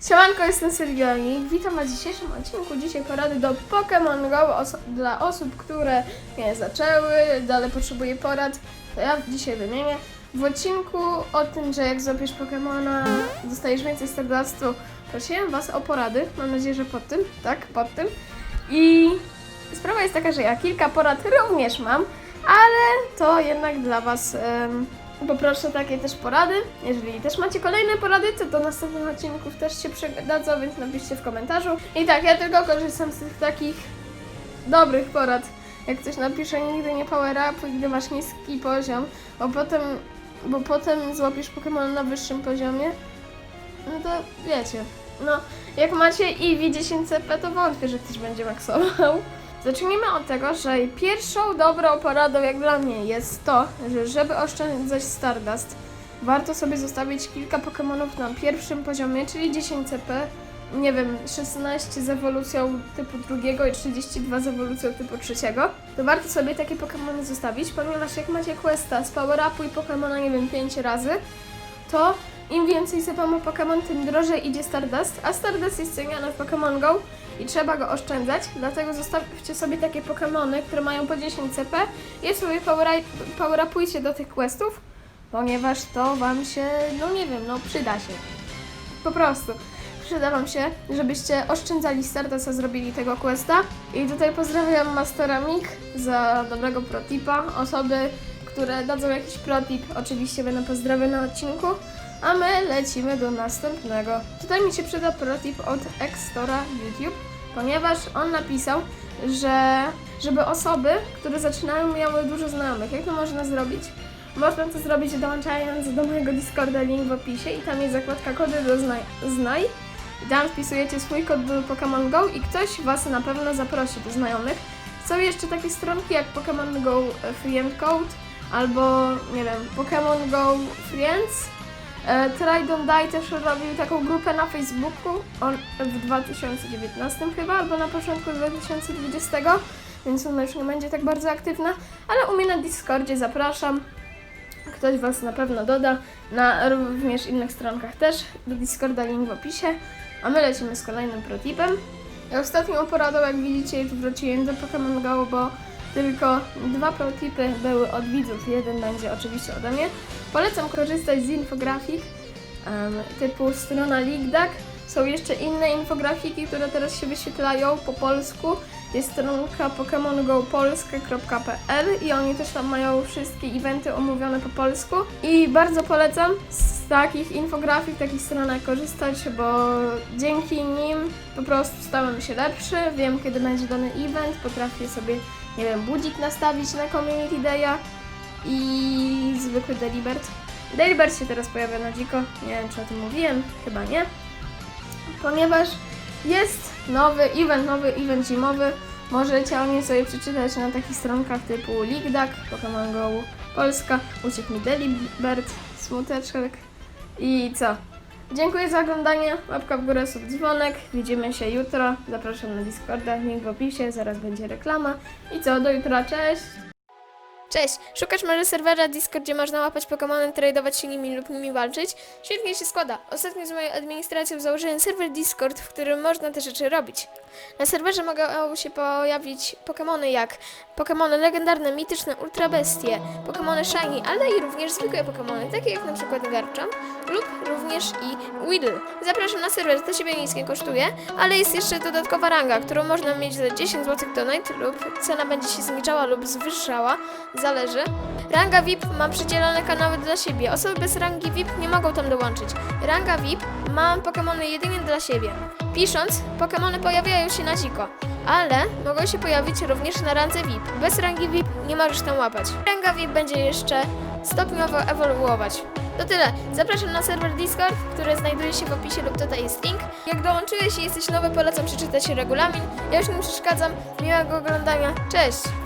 Siemanko, jestem Sergionik. Witam Was w dzisiejszym odcinku. Dzisiaj porady do Pokémon Go oso- dla osób, które nie zaczęły, dalej potrzebuje porad. To ja dzisiaj wymienię. W odcinku o tym, że jak złapiesz Pokémona, dostajesz więcej Stardustu, prosiłem Was o porady. Mam nadzieję, że pod tym, tak, pod tym. I sprawa jest taka, że ja kilka porad również mam, ale to jednak dla Was em, poproszę takie też porady. Jeżeli też macie kolejne porady, to do następnych odcinków też się przydadzą, więc napiszcie w komentarzu. I tak, ja tylko korzystam z tych takich dobrych porad. Jak ktoś napisze nigdy nie power up, gdy masz niski poziom, bo potem, bo potem złapiesz Pokémon na wyższym poziomie, no to wiecie. No, jak macie EV 10 CP, to wątpię, że ktoś będzie maksował. Zacznijmy od tego, że pierwszą dobrą poradą jak dla mnie jest to, że żeby oszczędzać Stardust, warto sobie zostawić kilka Pokémonów na pierwszym poziomie, czyli 10 CP, nie wiem, 16 z ewolucją typu drugiego i 32 z ewolucją typu trzeciego, to warto sobie takie Pokémony zostawić, ponieważ jak macie questa z power upu i Pokémona, nie wiem, 5 razy, to im więcej ma Pokémon, tym drożej idzie Stardust, a Stardust jest ceniony w Pokémon Go i trzeba go oszczędzać, dlatego zostawcie sobie takie Pokémony, które mają po 10 CP i sobie power, power upujcie do tych questów, ponieważ to Wam się, no nie wiem, no przyda się. Po prostu. Przyda Wam się, żebyście oszczędzali Stardusta, zrobili tego questa. I tutaj pozdrawiam Mastera Mik za dobrego protipa. Osoby, które dadzą jakiś protip, oczywiście będę pozdrawiać na odcinku. A my lecimy do następnego. Tutaj mi się przyda protip od Extora YouTube, ponieważ on napisał, że żeby osoby, które zaczynają, miały dużo znajomych. Jak to można zrobić? Można to zrobić dołączając do mojego Discorda, link w opisie i tam jest zakładka kody do znaj. znaj. I tam wpisujecie swój kod do Pokémon Go i ktoś Was na pewno zaprosi do znajomych. Są jeszcze takie stronki jak Pokémon Go Friend Code albo, nie wiem, Pokémon Go Friends. E, Try Don't Die też robił taką grupę na Facebooku on, w 2019 chyba, albo na początku 2020, więc ona już nie będzie tak bardzo aktywna, ale u mnie na Discordzie zapraszam. Ktoś Was na pewno doda, na również innych stronkach też, do Discorda link w opisie, a my lecimy z kolejnym protipem. I Ostatnią poradą, jak widzicie, wróciłem do Pokémon Go, bo tylko dwa protipy były od widzów, jeden będzie oczywiście ode mnie. Polecam korzystać z infografik em, typu strona LeagueDuck. Są jeszcze inne infografiki, które teraz się wyświetlają po polsku. Jest stronka pokemongopolska.pl i oni też tam mają wszystkie eventy omówione po polsku. I bardzo polecam z takich infografik, takich stronach korzystać, bo dzięki nim po prostu stałem się lepszy, wiem kiedy będzie dany event, potrafię sobie, nie wiem, budzik nastawić na Community Day'a i zwykły Delibert. Delibert się teraz pojawia na dziko, nie wiem czy o tym mówiłem, chyba nie, ponieważ jest nowy event, nowy event zimowy, możecie o nim sobie przeczytać na takich stronkach typu LeagueDuck, Pokémon Go Polska, uciekł mi Delibert, smuteczek i co? Dziękuję za oglądanie, łapka w górę, sub dzwonek, widzimy się jutro, zapraszam na Discorda, link w opisie, zaraz będzie reklama i co, do jutra, cześć! Cześć! Szukasz może serwera Discord, gdzie można łapać Pokémony, tradować się nimi lub nimi walczyć? Świetnie się składa. Ostatnio z moją administracją założyłem serwer Discord, w którym można te rzeczy robić. Na serwerze mogą się pojawić Pokémony jak Pokémony legendarne, mityczne, ultra bestie, Pokémony shiny, ale i również zwykłe Pokémony, takie jak przykład Garchomp lub również i Weedle. Zapraszam na serwer, to siebie nic nie kosztuje, ale jest jeszcze dodatkowa ranga, którą można mieć za 10 zł donate lub cena będzie się zniżała lub zwyższała, zależy. Ranga VIP ma przydzielone kanały dla siebie. Osoby bez rangi VIP nie mogą tam dołączyć. Ranga VIP ma Pokémony jedynie dla siebie. Pisząc, Pokémony pojawiają się na dziko, ale mogą się pojawić również na randze VIP. Bez rangi VIP nie możesz tam łapać. Ranga VIP będzie jeszcze stopniowo ewoluować. To tyle. Zapraszam na serwer Discord, który znajduje się w opisie lub tutaj jest link. Jak dołączyłeś i jesteś nowy, polecam przeczytać regulamin. Ja już nie przeszkadzam. Miłego oglądania. Cześć!